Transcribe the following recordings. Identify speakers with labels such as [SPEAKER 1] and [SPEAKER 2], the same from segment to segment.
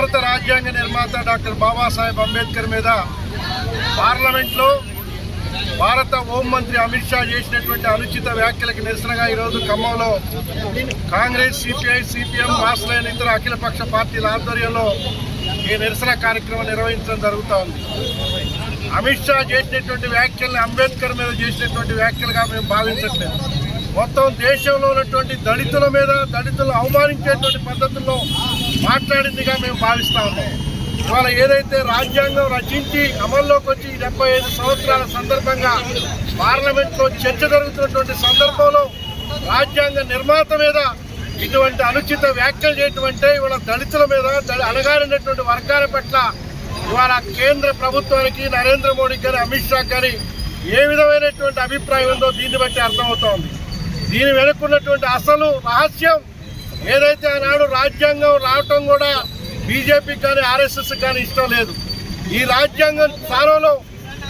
[SPEAKER 1] భారత రాజ్యాంగ నిర్మాత డాక్టర్ బాబాసాహెబ్ అంబేద్కర్ మీద పార్లమెంట్లో భారత హోంమంత్రి అమిత్ షా చేసినటువంటి అనుచిత వ్యాఖ్యలకు నిరసనగా ఈరోజు ఖమ్మంలో కాంగ్రెస్ సిపిఐ సిపిఎం రాష్ట్రైన ఇతర అఖిలపక్ష పార్టీల ఆధ్వర్యంలో ఈ నిరసన కార్యక్రమం నిర్వహించడం జరుగుతూ ఉంది. అమిత్ షా చేసినటువంటి వ్యాఖ్యల్ని అంబేద్కర్ మీద చేసినటువంటి వ్యాఖ్యలుగా మేము భావించట్లేదు. మొత్తం దేశంలో ఉన్నటువంటి దళితుల మీద దళితులు అవమానించేటువంటి పద్ధతుల్లో మాట్లాడిందిగా మేము భావిస్తా ఉన్నాం. ఇవాళ ఏదైతే రాజ్యాంగం రచించి అమల్లోకి వచ్చి డెబ్బై ఐదు సంవత్సరాల సందర్భంగా పార్లమెంట్లో చర్చ జరుగుతున్నటువంటి సందర్భంలో రాజ్యాంగ నిర్మాత మీద ఇటువంటి అనుచిత వ్యాఖ్యలు చేయటం అంటే ఇవాళ దళితుల మీద అణగారినటువంటి వర్గాల పట్ల ఇవాళ కేంద్ర ప్రభుత్వానికి నరేంద్ర మోడీ గారి అమిత్ షా గారి ఏ విధమైనటువంటి అభిప్రాయం ఉందో దీన్ని బట్టి అర్థమవుతోంది దీని వెనుకున్నటువంటి అసలు రహస్యం ఏదైతే ఆనాడు రాజ్యాంగం రావటం కూడా బీజేపీకి కానీ ఆర్ఎస్ఎస్ కానీ ఇష్టం లేదు. ఈ రాజ్యాంగం స్థానంలో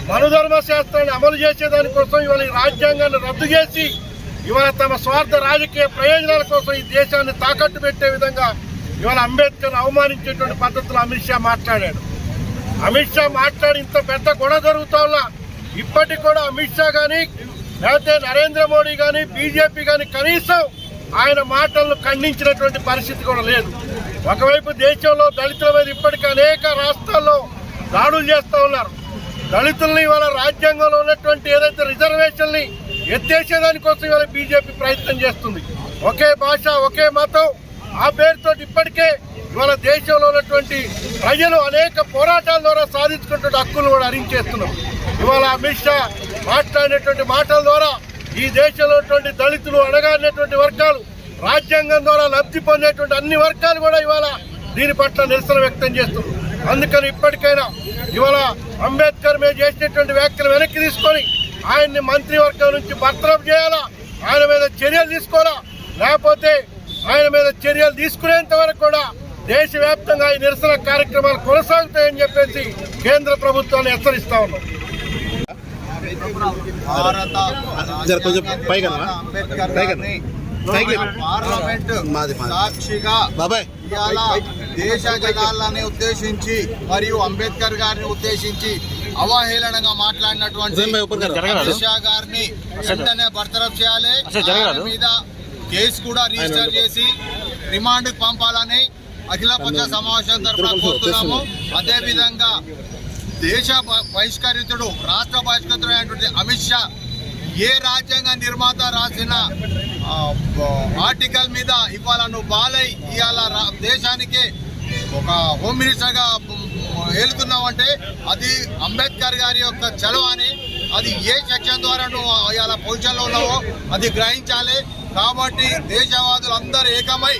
[SPEAKER 1] మనుధర్మ శాస్త్రాన్ని అమలు చేసేదానికోసం ఇవాళ ఈ రాజ్యాంగాన్ని రద్దు చేసి ఇవాళ తమ స్వార్థ రాజకీయ ప్రయోజనాల కోసం ఈ దేశాన్ని తాకట్టు పెట్టే విధంగా ఇవాళ అంబేద్కర్ అవమానించేటువంటి పద్ధతిలో అమిత్ షా మాట్లాడాడు. అమిత్ షా మాట్లాడి ఇంత పెద్ద గొడవ జరుగుతా ఇప్పటికి కూడా అమిత్ షా కానీ లేకపోతే నరేంద్ర మోడీ కానీ బీజేపీ కానీ కనీసం ఆయన మాటలను ఖండించినటువంటి పరిస్థితి కూడా లేదు. ఒకవైపు దేశంలో దళితుల మీద ఇప్పటికీ అనేక రాష్ట్రాల్లో దాడులు చేస్తూ ఉన్నారు. దళితుల్ని ఇవాళ రాజ్యాంగంలో ఉన్నటువంటి ఏదైతే రిజర్వేషన్ని ఎత్తేసేదానికోసం ఇవాళ బీజేపీ ప్రయత్నం చేస్తుంది. ఒకే భాష ఒకే మతం ఆ పేరుతో ఇప్పటికే ఇవాళ దేశంలో ఉన్నటువంటి ప్రజలు అనేక పోరాటాల ద్వారా సాధించుకున్నటువంటి హక్కులు కూడా హరించేస్తున్నారు ఇవాళ అమిత్ షా మాట్లాడినటువంటి మాటల ద్వారా ఈ దేశంలో దళితులు అణగారినటువంటి వర్గాలు రాజ్యాంగం ద్వారా లబ్ధి పొందేటువంటి అన్ని వర్గాలు కూడా ఇవాళ దీని పట్ల నిరసన వ్యక్తం చేస్తున్నారు. అందుకని ఇప్పటికైనా ఇవాళ అంబేద్కర్ మీద చేసినటువంటి వ్యాఖ్యలు వెనక్కి తీసుకొని ఆయన్ని మంత్రివర్గం నుంచి బర్తరఫ్ చేయాలా? ఆయన మీద చర్యలు తీసుకోవాలా? లేకపోతే ఆయన మీద చర్యలు తీసుకునేంత వరకు కూడా దేశవ్యాప్తంగా ఈ నిరసన కార్యక్రమాలు కొనసాగుతాయని చెప్పేసి కేంద్ర ప్రభుత్వాన్ని హెచ్చరిస్తా ఉన్నాం.
[SPEAKER 2] భారత
[SPEAKER 3] కొంచెం
[SPEAKER 2] పార్లమెంట్ సాక్షిగా దేశ జనాలని ఉద్దేశించి మరియు అంబేద్కర్ గారిని ఉద్దేశించి అవహేళనగా మాట్లాడినటువంటి అమిత్ షా గారిని వెంటనే బర్తరఫ్ చేయాలి. మీద కేసు కూడా రిజిస్టర్ చేసి రిమాండ్ పంపాలని అఖిల పక్ష సమావేశం తరఫున కోరుతున్నాము. అదేవిధంగా దేశ బహిష్కరితుడు రాష్ట్ర బహిష్కరితుడు అయినటువంటి అమిత్ షా ఏ రాజ్యాంగ నిర్మాత రాసిన ఆర్టికల్ మీద ఇవాళ నువ్వు బాలై ఇవాళ దేశానికి ఒక హోమ్ మినిస్టర్గా ఏలుతున్నావు అంటే అది అంబేద్కర్ గారి యొక్క చలవ అని అది ఏ సెక్షన్ ద్వారా నువ్వు ఇవాళ పొజిషన్లో ఉన్నావో అది గ్రహించాలి. కాబట్టి దేశవాదులు అందరూ ఏకమై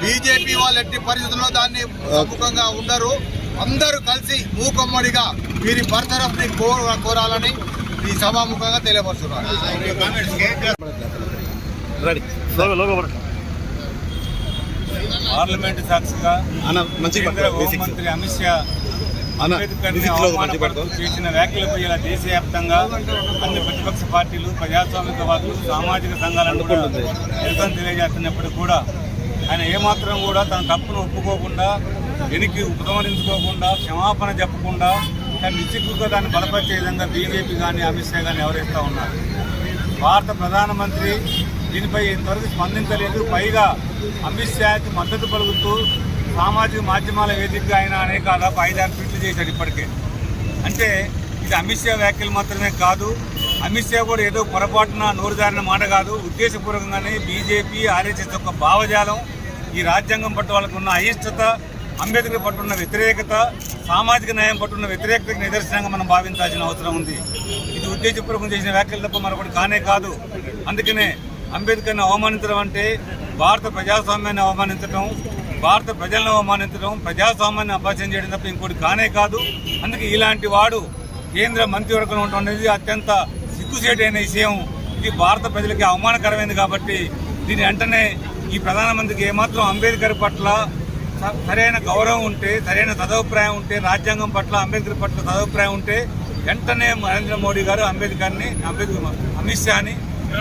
[SPEAKER 2] బీజేపీ వాళ్ళు ఎట్టి పరిస్థితుల్లో దాన్ని ప్రముఖంగా ఉండరు. అందరూ కలిసి మూకమ్మడిగా వీరి బర్తరఫ్ని కోర కోరాలని ఈ సభాముఖంగా తెలియపరుస్తున్నారు
[SPEAKER 3] రెడీ
[SPEAKER 4] పార్లమెంట్ సాక్షిగా కేంద్ర. హోంమంత్రి అమిత్ షా. చేసిన వ్యాఖ్యలపై ఇలా దేశవ్యాప్తంగా అన్ని ప్రతిపక్ష పార్టీలు ప్రజాస్వామికవాదులు సామాజిక సంఘాలను కూడా నిరసన తెలియజేస్తున్నప్పటికీ కూడా ఆయన ఏమాత్రం కూడా తన తప్పును ఒప్పుకోకుండా వెనక్కి ఉపసంహరించుకోకుండా క్షమాపణ చెప్పకుండా కానీ నిశ్చిక్కుగా దాన్ని బలపరిచే విధంగా బీజేపీ కానీ అమిత్ షా కానీ ఎవరేస్తూ ఉన్నారు. భారత ప్రధానమంత్రి దీనిపై ఇంతవరకు స్పందించలేదు. పైగా అమిత్ షాకి మద్దతు పలుకుతూ సామాజిక మాధ్యమాల వేదికగా ఆయన అనేక దాదాపు ఐదారు ట్వీట్లు చేశాడు ఇప్పటికే. అంటే ఇది అమిత్ షా వ్యాఖ్యలు మాత్రమే కాదు. అమిత్ షా కూడా ఏదో పొరపాటున నోరుదారిన మాట కాదు. ఉద్దేశపూర్వకంగానే బీజేపీ ఆర్ఎస్ఎస్ యొక్క భావజాలం ఈ రాజ్యాంగం పట్ల వాళ్ళకున్న అయిష్టత అంబేద్కర్ పట్ల ఉన్న వ్యతిరేకత సామాజిక న్యాయం పట్ల ఉన్న వ్యతిరేకతకు నిదర్శనంగా మనం భావించాల్సిన అవసరం ఉంది. ఇది ఉద్దేశపూర్వకం చేసిన వ్యాఖ్యలు తప్ప మరొకటి కానే కాదు. అందుకనే అంబేద్కర్ని అవమానించడం అంటే భారత ప్రజాస్వామ్యాన్ని అవమానించడం భారత ప్రజలను అవమానించడం ప్రజాస్వామ్యాన్ని అపహాస్యం చేయడం తప్ప ఇంకోటి కానే కాదు. అందుకే ఇలాంటి వాడు కేంద్ర మంత్రివర్గం ఉండటం అనేది అత్యంత సిగ్గుచేటైన విషయం. ఇది భారత ప్రజలకి అవమానకరమైనది కాబట్టి దీని వెంటనే ఈ ప్రధానమంత్రికి ఏమాత్రం అంబేద్కర్ పట్ల సరైన గౌరవం ఉంటే సరైన సదభిప్రాయం ఉంటే రాజ్యాంగం పట్ల అంబేద్కర్ పట్ల సదభిప్రాయం ఉంటే వెంటనే నరేంద్ర మోడీ గారు అంబేద్కర్ని అంబేద్కర్ అమిత్ షాని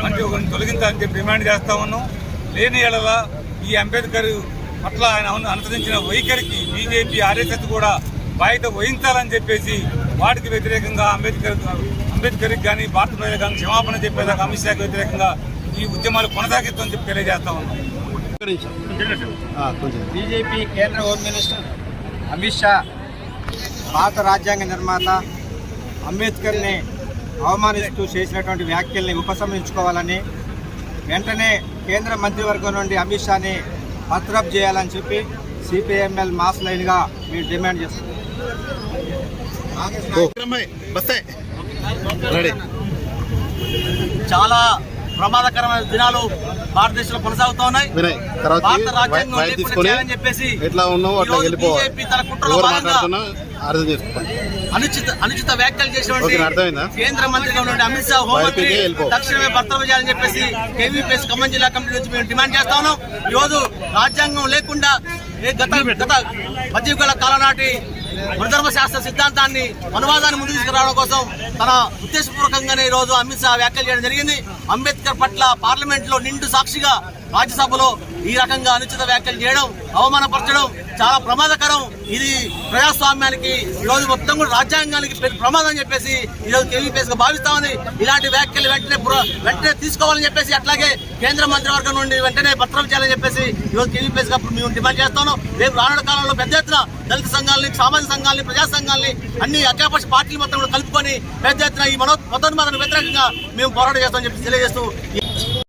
[SPEAKER 4] మంచి ఒకరిని తొలగించాలని చెప్పి డిమాండ్ చేస్తా ఉన్నాం. లేని ఎడల ఈ అంబేద్కర్ పట్ల ఆయన అనుసరించిన వైఖరికి బీజేపీ ఆర్ఎస్ఎస్ కూడా బాధ్యత వహించాలని చెప్పేసి వాటికి వ్యతిరేకంగా అంబేద్కర్ అంబేద్కర్కి కానీ భారత ప్రజలకు కానీ క్షమాపణ చెప్పేదాకా అమిత్ షాకి వ్యతిరేకంగా ఈ ఉద్యమాలు కొనసాగిస్తామని చెప్పి తెలియజేస్తా ఉన్నాం.
[SPEAKER 5] బీజేపీ కేంద్ర హోమ్ మినిస్టర్ అమిత్ షా భారత రాజ్యాంగ నిర్మాత అంబేద్కర్ని అవమానిస్తూ చేసినటువంటి వ్యాఖ్యల్ని ఉపసంహరించుకోవాలని వెంటనే కేంద్ర మంత్రివర్గం నుండి అమిత్ షాని పత్రప్ చేయాలని చెప్పి సిపిఎంఎల్ మాస్ లైన్గా మేము డిమాండ్ చేస్తున్నాం
[SPEAKER 3] ఓ, విక్రమ్భాయ్, బస్సే. రెడీ
[SPEAKER 6] చాలా ప్రమాదకరమైన దినాలు భారతదేశంలో కొనసాగుతూ ఉన్నాయి భారత రాజ్యాంగం చెప్పేసి బీజేపీ తన కుట్రలో భాగంగా అనుచిత అనుచిత వ్యాఖ్యలు చేసినటువంటి? కేంద్ర మంత్రిగా ఉన్నటువంటి అమిత్ షా హోంమంత్రి. తక్షణమే భర్తలు చేయాలని చెప్పేసి కేవీపీఎస్ ఖమ్మం జిల్లా కమిటీ నుంచి మేము డిమాండ్ చేస్తా ఉన్నాం ఈ రోజు రాజ్యాంగం లేకుండా గత గత మధ్యయుగాల కాలం నాటి గుణధర్మ శాస్త్ర సిద్ధాంతాన్ని అనువాదాన్ని ముందుకు తీసుకురావడం కోసం తన ఉద్దేశపూర్వకంగానే ఈరోజు రోజు అమిత్ షా వ్యాఖ్యలు చేయడం జరిగింది. అంబేద్కర్ పట్ల పార్లమెంట్లో నిండు సాక్షిగా రాజ్యసభలో ఈ రకంగా అనుచిత వ్యాఖ్యలు చేయడం అవమానపరచడం చాలా ప్రమాదకరం. ఇది ప్రజాస్వామ్యానికి ఈరోజు రోజు మొత్తం కూడా రాజ్యాంగానికి ప్రమాదం అని చెప్పేసి ఈ రోజు కేవీపీఎస్గా భావిస్తామని ఇలాంటి వ్యాఖ్యలు వెంటనే వెంటనే తీసుకోవాలని చెప్పేసి అట్లాగే కేంద్ర మంత్రివర్గం నుండి వెంటనే పత్రం చేయాలని చెప్పేసి ఈ రోజు కేవీపీఎస్గా మేము డిమాండ్ చేస్తాను రేపు రానున్న కాలంలో పెద్ద ఎత్తున దళిత సంఘాలని సామాజిక సంఘాలని ప్రజా సంఘాలని అన్ని అఖిలపక్ష పార్టీలు మొత్తం కూడా కలుపుకొని పెద్ద ఎత్తున ఈ మనో మతోన్మాదానికి వ్యతిరేకంగా మేము పోరాటం చేస్తామని చెప్పి తెలియజేస్తూ